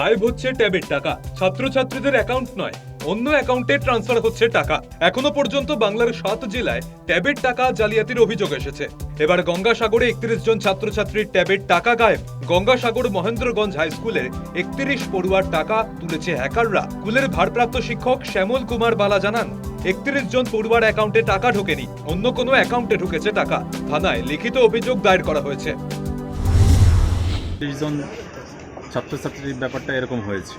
গায়েব হচ্ছে ট্যাবের টাকা। ছাত্রছাত্রীদের অ্যাকাউন্ট নয়, অন্য অ্যাকাউন্টে ট্রান্সফার হচ্ছে টাকা। এখনও পর্যন্ত বাংলার সাত জেলায় ট্যাবের টাকা জালিয়াতির অভিযোগ এসেছে। এবার গঙ্গাসাগরে একত্রিশ জন ছাত্রছাত্রীর ট্যাবের টাকা গায়েব। গঙ্গাসাগর মহেন্দ্রগঞ্জ হাই স্কুলের একত্রিশ পড়ুয়ার টাকা তুলেছে হ্যাকাররা। স্কুলের ভারপ্রাপ্ত শিক্ষক শ্যামল কুমার বালা জানান, একত্রিশ জন পড়ুয়ার অ্যাকাউন্টে টাকা ঢোকেনি, অন্য কোনো অ্যাকাউন্টে ঢুকেছে টাকা। থানায় লিখিত অভিযোগ দায়ের করা হয়েছে। ছাত্রছাত্রীর ব্যাপারটা এরকম হয়েছে।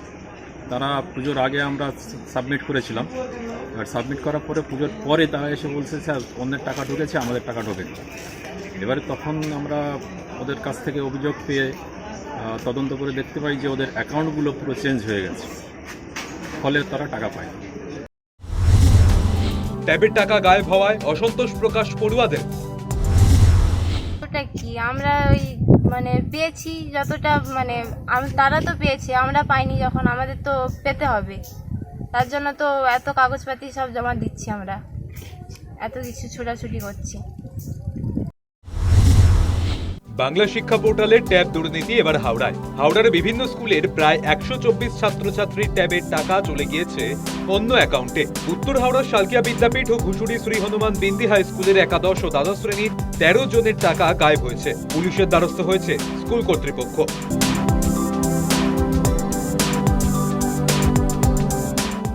তারা পুজোর আগে আমরা সাবমিট করেছিলাম। আর সাবমিট করার পরে পুজোর পরে তারা এসে বলছে স্যার অন্যের টাকা ঢুকেছে আমাদের টাকা ঢোকেনি এবারে তখন আমরা ওদের কাছ থেকে অভিযোগ পেয়ে তদন্ত করে দেখতে পাই যে ওদের অ্যাকাউন্টগুলো পুরো চেঞ্জ হয়ে গেছে। ফলে তারা টাকা পায় ট্যাবের টাকা গায়েব হওয়ায় অসন্তোষ প্রকাশ পড়ুয়াদের। কি? আমরা ওই মানে পেয়েছি যতটা মানে তারা তো পেয়েছে, আমরা পাইনি যখন, আমাদের তো পেতে হবে। তার জন্য তো এত কাগজপাতি সব জমা দিচ্ছি আমরা। এত কিছু ছোটাছুটি করছি। বাংলা শিক্ষা পোর্টালে ট্যাব দুর্নীতি এবার হাওড়ায়। হাওড়ার বিভিন্ন স্কুলের প্রায় একশো চব্বিশ ছাত্রছাত্রীর ট্যাবের টাকা চলে গিয়েছে অন্য অ্যাকাউন্টে। উত্তর হাওড়ার শালকিয়া বিদ্যাপীঠ ও ঘুষুরি শ্রী হনুমান বিন্দি হাই স্কুলের একাদশ ও দ্বাদশ শ্রেণির তেরো জনের টাকা গায়েব হয়েছে। পুলিশের দ্বারস্থ হয়েছে স্কুল কর্তৃপক্ষ।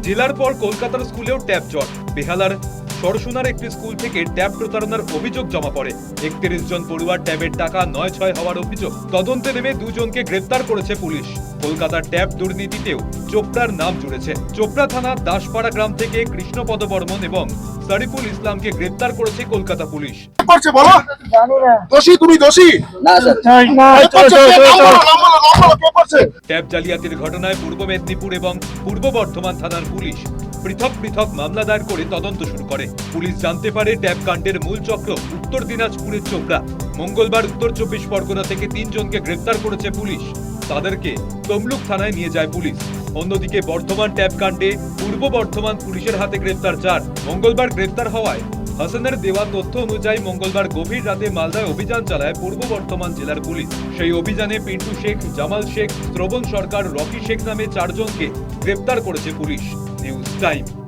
জেলার পর কলকাতার স্কুলেও ট্যাব জট। বেহালার সরসুনার একটি স্কুল থেকে ট্যাব প্রতারণার অভিযোগ জমা পড়ে। একত্রিশ জন পড়ুয়ার ট্যাবের টাকা নয় ছয় হওয়ার অভিযোগ। তদন্তে নেমে দুজনকে গ্রেপ্তার করেছে পুলিশ। কলকাতার ট্যাব দুর্নীতিতেও চোপড়ার নাম জুড়েছে। চোপড়া থানার দাসপাড়া গ্রাম থেকে কৃষ্ণপদ বর্মন এবং শরীফুল ইসলামকে গ্রেপ্তার করেছে কলকাতা পুলিশ। করছে বলো? দোষী তুমি দোষী? না স্যার? ট্যাব জালিয়াতির ঘটনায় পূর্ব মেদিনীপুর এবং পূর্ব বর্ধমান থানার পুলিশ পৃথক পৃথক মামলা দায়ের করে তদন্ত শুরু করে। পুলিশ জানতে পারে ট্যাব কাণ্ডের মূল চক্র উত্তর দিনাজপুরের চোপড়া। মঙ্গলবার উত্তর চব্বিশ পরগনা থেকে তিনজনকে গ্রেপ্তার করেছে পুলিশ। তাদেরকে তমলুক থানায় নিয়ে যায় পুলিশ। অন্যদিকে বর্ধমান ট্যাব কাণ্ডে পূর্ব বর্ধমান পুলিশের হাতে গ্রেপ্তার চার। মঙ্গলবার গ্রেপ্তার হওয়ায় হাসানের দেওয়া তথ্য অনুযায়ী মঙ্গলবার গভীর রাতে মালদায় অভিযান চালায় পূর্ব বর্ধমান জেলার পুলিশ। সেই অভিযানে পিন্টু শেখ, জামাল শেখ, শ্রবণ সরকার, রকি শেখ নামে চারজনকে গ্রেপ্তার করেছে পুলিশ। Brasil Time.